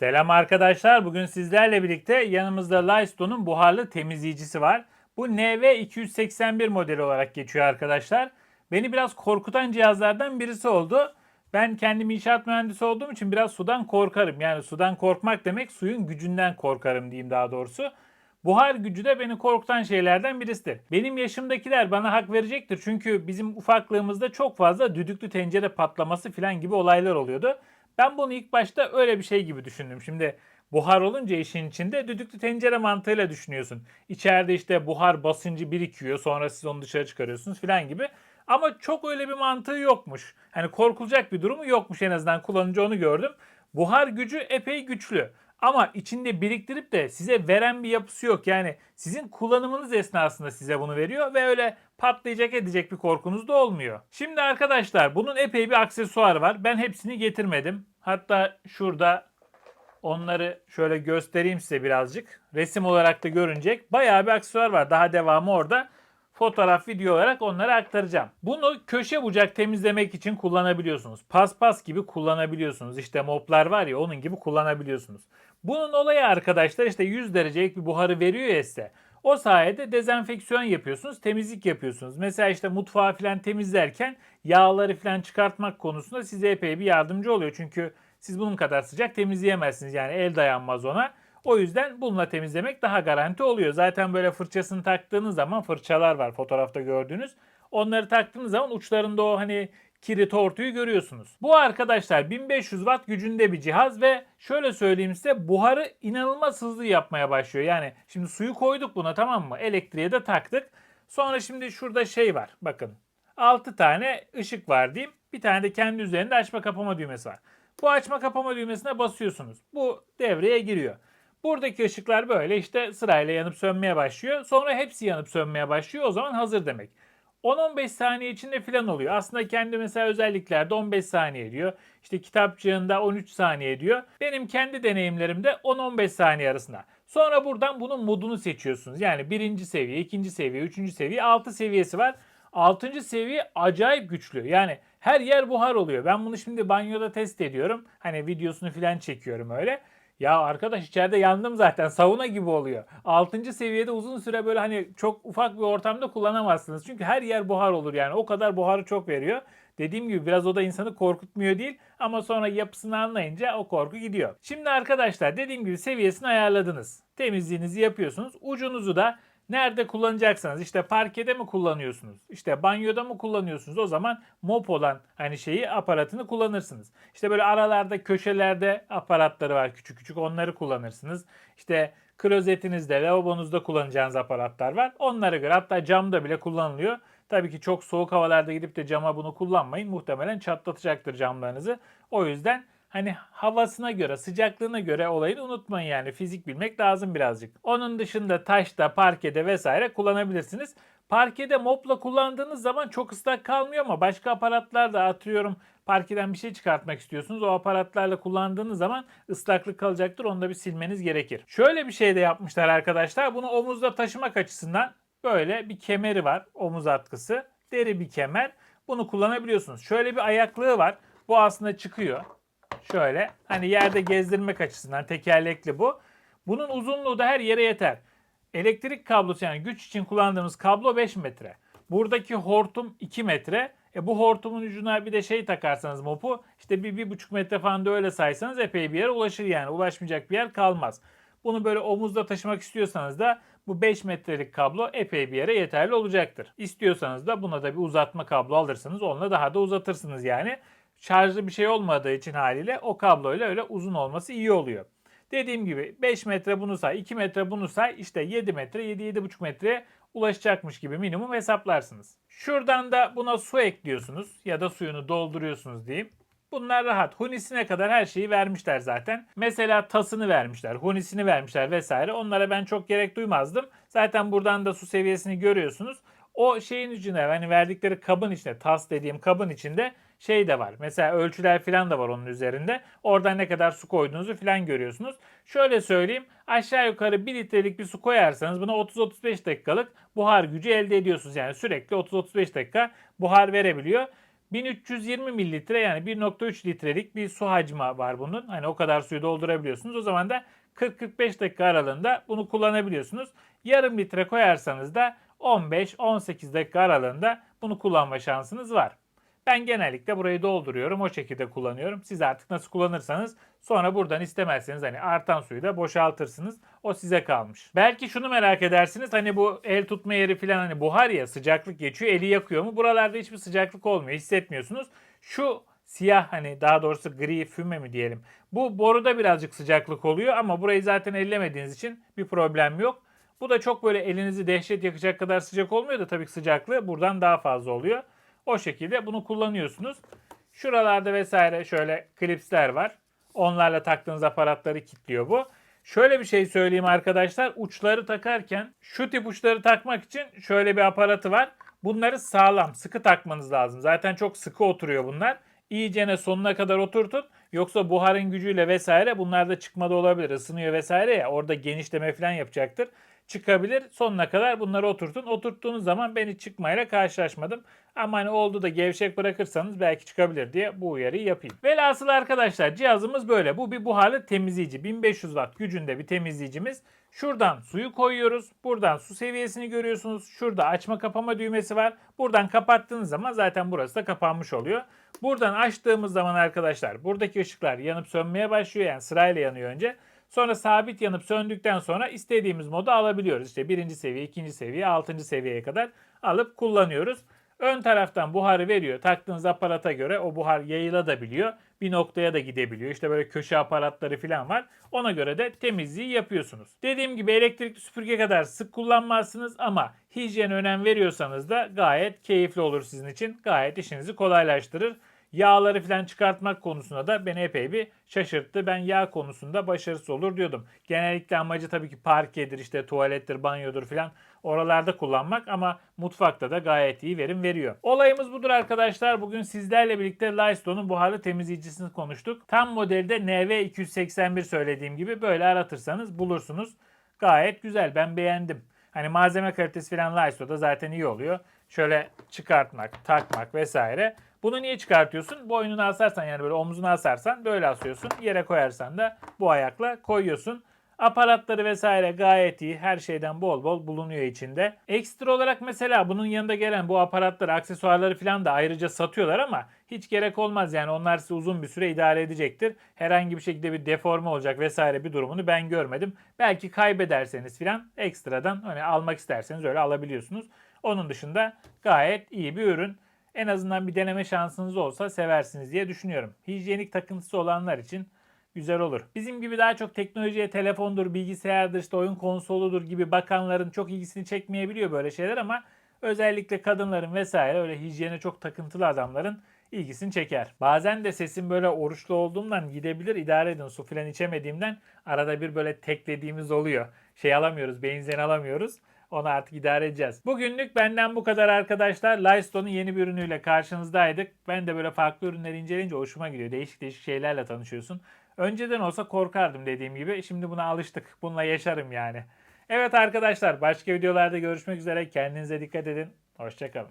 Selam arkadaşlar. Bugün sizlerle birlikte yanımızda Lystone'un buharlı temizleyicisi var. Bu NV281 modeli olarak geçiyor arkadaşlar. Beni biraz korkutan cihazlardan birisi oldu. Ben kendim inşaat mühendisi olduğum için biraz sudan korkarım. Yani sudan korkmak demek suyun gücünden korkarım diyeyim daha doğrusu. Buhar gücü de beni korkutan şeylerden birisidir. Benim yaşımdakiler bana hak verecektir. Çünkü bizim ufaklığımızda çok fazla düdüklü tencere patlaması falan gibi olaylar oluyordu. Ben bunu ilk başta öyle bir şey gibi düşündüm. Şimdi buhar olunca işin içinde düdüklü tencere mantığıyla düşünüyorsun. İçeride işte buhar basıncı birikiyor sonra siz onu dışarı çıkarıyorsunuz falan gibi. Ama çok öyle bir mantığı yokmuş. Hani korkulacak bir durumu yokmuş en azından kullanınca onu gördüm. Buhar gücü epey güçlü. Ama içinde biriktirip de size veren bir yapısı yok. Yani sizin kullanımınız esnasında size bunu veriyor ve öyle patlayacak edecek bir korkunuz da olmuyor. Şimdi arkadaşlar bunun epey bir aksesuar var. Ben hepsini getirmedim. Hatta şurada onları şöyle göstereyim size birazcık. Resim olarak da görünecek. Bayağı bir aksesuar var. Daha devamı orada. Fotoğraf, video olarak onları aktaracağım. Bunu köşe bucak temizlemek için kullanabiliyorsunuz. Paspas gibi kullanabiliyorsunuz. İşte moplar var ya onun gibi kullanabiliyorsunuz. Bunun olayı arkadaşlar işte 100 derecelik bir buharı veriyor ya size. O sayede dezenfeksiyon yapıyorsunuz, temizlik yapıyorsunuz. Mesela işte mutfağı falan temizlerken yağları falan çıkartmak konusunda size epey bir yardımcı oluyor. Çünkü siz bunun kadar sıcak temizleyemezsiniz. Yani el dayanmaz ona. O yüzden bununla temizlemek daha garanti oluyor. Zaten böyle fırçasını taktığınız zaman fırçalar var fotoğrafta gördüğünüz. Onları taktığınız zaman uçlarında o hani kiri tortuyu görüyorsunuz. Bu arkadaşlar 1500 watt gücünde bir cihaz ve şöyle söyleyeyim size buharı inanılmaz hızlı yapmaya başlıyor. Yani şimdi suyu koyduk buna tamam mı? Elektriğe de taktık. Sonra şimdi şurada şey var. Bakın 6 tane ışık var diyeyim. Bir tane de kendi üzerinde açma kapama düğmesi var. Bu açma kapama düğmesine basıyorsunuz. Bu devreye giriyor. Buradaki ışıklar böyle işte sırayla yanıp sönmeye başlıyor. Sonra hepsi yanıp sönmeye başlıyor. O zaman hazır demek. 10-15 saniye içinde filan oluyor. Aslında kendi mesela özelliklerde 15 saniye diyor. İşte kitapçığında 13 saniye diyor. Benim kendi deneyimlerimde 10-15 saniye arasında. Sonra buradan bunun modunu seçiyorsunuz. Yani birinci seviye, ikinci seviye, üçüncü seviye, altı seviyesi var. Altıncı seviye acayip güçlü. Yani her yer buhar oluyor. Ben bunu şimdi banyoda test ediyorum. Hani videosunu filan çekiyorum öyle. Ya arkadaş içeride yandım zaten. Sauna gibi oluyor. 6. seviyede uzun süre böyle hani çok ufak bir ortamda kullanamazsınız. Çünkü her yer buhar olur yani. O kadar buharı çok veriyor. Dediğim gibi biraz o da insanı korkutmuyor değil ama sonra yapısını anlayınca o korku gidiyor. Şimdi arkadaşlar dediğim gibi seviyesini ayarladınız. Temizliğinizi yapıyorsunuz. Ucunuzu da Nerede kullanacaksanız işte parkede mi kullanıyorsunuz? İşte banyoda mı kullanıyorsunuz? O zaman mop olan hani şeyi aparatını kullanırsınız. İşte böyle aralarda köşelerde aparatları var küçük küçük onları kullanırsınız. İşte klozetinizde, lavabonuzda kullanacağınız aparatlar var. Onlara göre hatta camda bile kullanılıyor. Tabii ki çok soğuk havalarda gidip de cama bunu kullanmayın. Muhtemelen çatlatacaktır camlarınızı. O yüzden hani havasına göre, sıcaklığına göre olayı unutmayın yani. Fizik bilmek lazım birazcık. Onun dışında taşta, parkede vesaire kullanabilirsiniz. Parkede mopla kullandığınız zaman çok ıslak kalmıyor ama başka aparatlarda atıyorum parkeden bir şey çıkartmak istiyorsunuz. O aparatlarla kullandığınız zaman ıslaklık kalacaktır. Onu da bir silmeniz gerekir. Şöyle bir şey de yapmışlar arkadaşlar. Bunu omuzda taşımak açısından böyle bir kemeri var. Omuz atkısı. Deri bir kemer. Bunu kullanabiliyorsunuz. Şöyle bir ayaklığı var. Bu aslında çıkıyor. Şöyle hani yerde gezdirmek açısından tekerlekli bu. Bunun uzunluğu da her yere yeter. Elektrik kablosu yani güç için kullandığımız kablo 5 metre. Buradaki hortum 2 metre. E bu hortumun ucuna bir de şey takarsanız mopu işte bir, bir buçuk metre falan da öyle saysanız epey bir yere ulaşır yani. Ulaşmayacak bir yer kalmaz. Bunu böyle omuzda taşımak istiyorsanız da bu 5 metrelik kablo epey bir yere yeterli olacaktır. İstiyorsanız da buna da bir uzatma kablo alırsınız. Onunla daha da uzatırsınız yani şarjlı bir şey olmadığı için haliyle o kabloyla öyle uzun olması iyi oluyor. Dediğim gibi 5 metre bunu say, 2 metre bunu say işte 7 metre, 7-7,5 metreye ulaşacakmış gibi minimum hesaplarsınız. Şuradan da buna su ekliyorsunuz ya da suyunu dolduruyorsunuz diyeyim. Bunlar rahat. Hunisine kadar her şeyi vermişler zaten. Mesela tasını vermişler, hunisini vermişler vesaire. Onlara ben çok gerek duymazdım. Zaten buradan da su seviyesini görüyorsunuz. O şeyin içinde hani verdikleri kabın içinde, tas dediğim kabın içinde şey de var. Mesela ölçüler falan da var onun üzerinde. Oradan ne kadar su koyduğunuzu falan görüyorsunuz. Şöyle söyleyeyim. Aşağı yukarı 1 litrelik bir su koyarsanız buna 30-35 dakikalık buhar gücü elde ediyorsunuz. Yani sürekli 30-35 dakika buhar verebiliyor. 1320 mililitre yani 1.3 litrelik bir su hacmi var bunun. Hani o kadar suyu doldurabiliyorsunuz. O zaman da 40-45 dakika aralığında bunu kullanabiliyorsunuz. Yarım litre koyarsanız da 15-18 dakika aralığında bunu kullanma şansınız var. Ben genellikle burayı dolduruyorum. O şekilde kullanıyorum. Siz artık nasıl kullanırsanız sonra buradan istemezseniz hani artan suyu da boşaltırsınız. O size kalmış. Belki şunu merak edersiniz. Hani bu el tutma yeri falan hani buhar ya sıcaklık geçiyor. Eli yakıyor mu? Buralarda hiçbir sıcaklık olmuyor. Hissetmiyorsunuz. Şu siyah hani daha doğrusu gri füme mi diyelim. Bu boruda birazcık sıcaklık oluyor ama burayı zaten ellemediğiniz için bir problem yok. Bu da çok böyle elinizi dehşet yakacak kadar sıcak olmuyor da tabii sıcaklığı buradan daha fazla oluyor. O şekilde bunu kullanıyorsunuz. Şuralarda vesaire şöyle klipsler var. Onlarla taktığınız aparatları kilitliyor bu. Şöyle bir şey söyleyeyim arkadaşlar. Uçları takarken şu tip uçları takmak için şöyle bir aparatı var. Bunları sağlam, sıkı takmanız lazım. Zaten çok sıkı oturuyor bunlar. İyicene sonuna kadar oturtun. Yoksa buharın gücüyle vesaire bunlar da çıkmada olabilir. Isınıyor vesaire ya orada genişleme falan yapacaktır. Çıkabilir. Sonuna kadar bunları oturtun. Oturttuğunuz zaman ben hiç çıkmayla karşılaşmadım. Ama hani oldu da gevşek bırakırsanız belki çıkabilir diye bu uyarıyı yapayım. Velhasıl arkadaşlar cihazımız böyle. Bu bir buharlı temizleyici. 1500 watt gücünde bir temizleyicimiz. Şuradan suyu koyuyoruz. Buradan su seviyesini görüyorsunuz. Şurada açma kapama düğmesi var. Buradan kapattığınız zaman zaten burası da kapanmış oluyor. Buradan açtığımız zaman arkadaşlar buradaki ışıklar yanıp sönmeye başlıyor. Yani sırayla yanıyor önce. Sonra sabit yanıp söndükten sonra istediğimiz modu alabiliyoruz. İşte birinci seviye, ikinci seviye, altıncı seviyeye kadar alıp kullanıyoruz. Ön taraftan buharı veriyor. Taktığınız aparata göre o buhar yayılabiliyor. Bir noktaya da gidebiliyor. İşte böyle köşe aparatları falan var. Ona göre de temizliği yapıyorsunuz. Dediğim gibi elektrikli süpürge kadar sık kullanmazsınız ama hijyen önem veriyorsanız da gayet keyifli olur sizin için. Gayet işinizi kolaylaştırır. Yağları falan çıkartmak konusunda da beni epey bir şaşırttı. Ben yağ konusunda başarısız olur diyordum. Genellikle amacı tabii ki parkedir, işte tuvalettir, banyodur falan oralarda kullanmak ama mutfakta da gayet iyi verim veriyor. Olayımız budur arkadaşlar. Bugün sizlerle birlikte Lystone'un buharlı temizleyicisini konuştuk. Tam modelde NV281 söylediğim gibi böyle aratırsanız bulursunuz. Gayet güzel. Ben beğendim. Hani malzeme kalitesi falan Lystone'da zaten iyi oluyor. Şöyle çıkartmak, takmak vesaire. Bunu niye çıkartıyorsun? Boynunu asarsan yani böyle omzunu asarsan böyle asıyorsun. Yere koyarsan da bu ayakla koyuyorsun. Aparatları vesaire gayet iyi. Her şeyden bol bol bulunuyor içinde. Ekstra olarak mesela bunun yanında gelen bu aparatları, aksesuarları falan da ayrıca satıyorlar ama hiç gerek olmaz. Yani onlar size uzun bir süre idare edecektir. Herhangi bir şekilde bir deforme olacak vesaire bir durumunu ben görmedim. Belki kaybederseniz falan ekstradan hani almak isterseniz öyle alabiliyorsunuz. Onun dışında gayet iyi bir ürün. En azından bir deneme şansınız olsa seversiniz diye düşünüyorum. Hijyenik takıntısı olanlar için güzel olur. Bizim gibi daha çok teknolojiye telefondur, bilgisayardır, işte oyun konsoludur gibi bakanların çok ilgisini çekmeyebiliyor böyle şeyler ama özellikle kadınların vesaire öyle hijyene çok takıntılı adamların ilgisini çeker. Bazen de sesim böyle oruçlu olduğumdan gidebilir idare edin su filan içemediğimden arada bir böyle teklediğimiz oluyor. Şey alamıyoruz, benzin alamıyoruz. Onu artık idare edeceğiz. Bugünlük benden bu kadar arkadaşlar. Lystone'un yeni bir ürünüyle karşınızdaydık. Ben de böyle farklı ürünleri inceleyince hoşuma gidiyor. Değişik değişik şeylerle tanışıyorsun. Önceden olsa korkardım dediğim gibi. Şimdi buna alıştık. Bununla yaşarım yani. Evet arkadaşlar başka videolarda görüşmek üzere. Kendinize dikkat edin. Hoşçakalın.